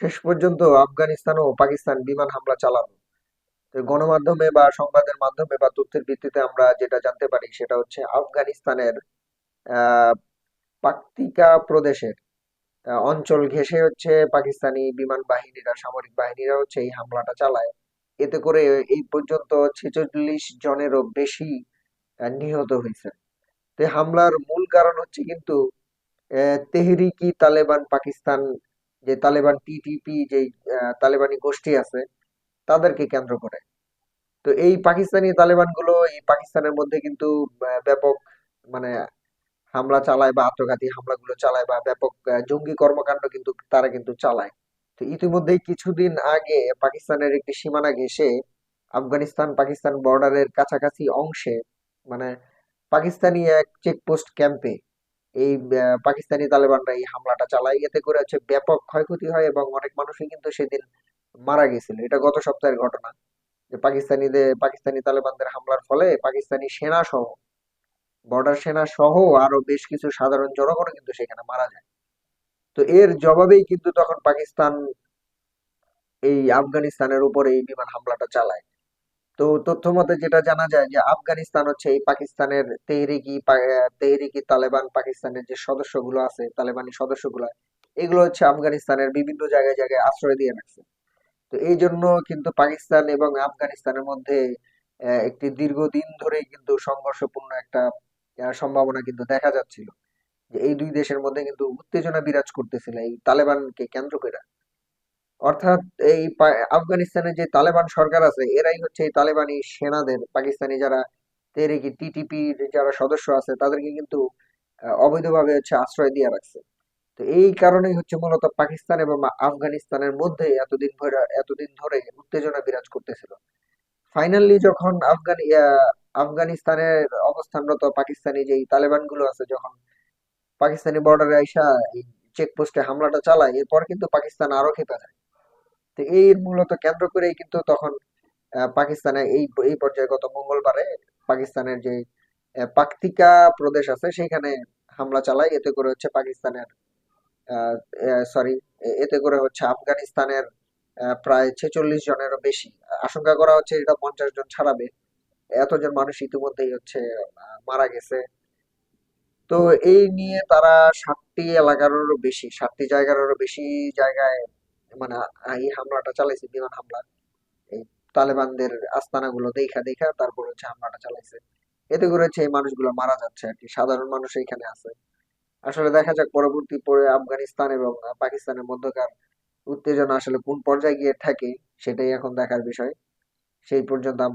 শেষ পর্যন্ত আফগানিস্তান ও পাকিস্তান বিমান হামলা চালানো। গণমাধ্যমে বা সংবাদের মাধ্যমে বা তথ্যের ভিত্তিতে আমরা যেটা জানতে পারি সেটা হচ্ছে আফগানিস্তানের পাকতিকা প্রদেশের অঞ্চল ঘেঁষে হচ্ছে পাকিস্তানি বিমান বাহিনীরা, সামরিক বাহিনীরা হচ্ছে এই হামলাটা চালায়। এতে করে এই পর্যন্ত ছেচল্লিশ জনেরও বেশি নিহত হয়েছে। তো হামলার মূল কারণ হচ্ছে কিন্তু তেহরিকি তালেবান পাকিস্তান যে তালেবান টিটিপি যে তালেবানি গোষ্ঠী আছে, তাদেরকে কেন্দ্র করে। তো এই পাকিস্তানি তালেবানগুলো এই পাকিস্তানের মধ্যে কিন্তু ব্যাপক মানে হামলা চালায় বা আত্মঘাতী হামলাগুলো চালায় বা ব্যাপক জঙ্গি কর্মকাণ্ড কিন্তু তারা কিন্তু চালায়। তো ইতিমধ্যেই কিছুদিন আগে পাকিস্তানের একটি সীমানা ঘেঁষে আফগানিস্তান পাকিস্তান বর্ডারের কাছাকাছি অংশে মানে পাকিস্তানি এক চেকপোস্ট ক্যাম্পে এই পাকিস্তানি তালেবানরা এই হামলাটা চালায়। এতে করে হচ্ছে ব্যাপক ক্ষয়ক্ষতি হয় এবং অনেক মানুষই কিন্তু সেদিন মারা গেছিল। এটা গত সপ্তাহের ঘটনা যে পাকিস্তানিদের, পাকিস্তানি তালেবানদের হামলার ফলে পাকিস্তানি সেনা সহ বর্ডার সেনা সহ আরও বেশ কিছু সাধারণ জনগণও কিন্তু সেখানে মারা যায়। তো এর জবাবেই কিন্তু তখন পাকিস্তান এই আফগানিস্তানের উপর এই বিমান হামলাটা চালায়। তো তথ্য মতে যেটা জানা যায় যে আফগানিস্তান হচ্ছে এই পাকিস্তানের তেহরিকি তেহরিকি তালেবান পাকিস্তানের যে সদস্যগুলো আছে, তালেবানি সদস্যগুলো, এগুলো হচ্ছে আফগানিস্তানের বিভিন্ন জায়গায় জায়গায় আশ্রয় দিয়ে রাখছে। তো এই জন্য কিন্তু পাকিস্তান এবং আফগানিস্তানের মধ্যে একটি দীর্ঘদিন ধরে কিন্তু সংঘর্ষপূর্ণ একটা সম্ভাবনা কিন্তু দেখা যাচ্ছিল। যে এই দুই দেশের মধ্যে কিন্তু উত্তেজনা বিরাজ করতেছিল এই তালেবানকে কেন্দ্র করে। অর্থাৎ এই আফগানিস্তানের যে তালেবান সরকার আছে, এরাই হচ্ছে এই তালেবানি সেনাদের, পাকিস্তানি যারা তেহরিকি টিটিপির যারা সদস্য আছে, তাদেরকে কিন্তু অবৈধভাবে হচ্ছে আশ্রয় দিয়ে রাখছে। তো এই কারণেই হচ্ছে মূলত পাকিস্তান এবং আফগানিস্তানের মধ্যে এতদিন ধরে এতদিন ধরে উত্তেজনা বিরাজ করতেছিল। ফাইনালি যখন আফগানি আফগানিস্তানের অবস্থানরত পাকিস্তানি যেই তালেবানগুলো আছে, যখন পাকিস্তানি বর্ডারে আইসা এই চেকপোস্টে হামলাটা চালায়, এরপর কিন্তু পাকিস্তান আরও ক্ষেপে যায়। তো এই মূলত কেন্দ্র করেই কিন্তু তখন পাকিস্তানে এই এই পর্যায়ে গত মঙ্গলবারে পাকিস্তানের যে পাকতিকা প্রদেশ আছে সেখানে হামলা চালায়। এতে করে হচ্ছে পাকিস্তানের সরি এতে করে হচ্ছে আফগানিস্তানের প্রায় ছেচল্লিশ জনেরও বেশি। আশঙ্কা করা হচ্ছে এটা পঞ্চাশ জন ছাড়াবে। এতজন মানুষ ইতিমধ্যেই হচ্ছে মারা গেছে। তো এই নিয়ে তারা সাতটি এলাকারও বেশি, সাতটি জায়গারও বেশি জায়গায় মানে এই হামলাটা চালাইছে বিমান হামলা। এই তালেবানদের আস্তানাগুলো দেখা দেখা তারপর হচ্ছে হামলাটা চালাইছে। এতে করে হচ্ছে এই মানুষগুলো মারা যাচ্ছে আর কি, সাধারণ মানুষ এখানে আছে। আসলে দেখা যাক পরবর্তী পরে আফগানিস্তান এবং পাকিস্তানের মধ্যকার উত্তেজনা আসলে কোন পর্যায়ে গিয়ে থাকে, সেটাই এখন দেখার বিষয়। সেই পর্যন্ত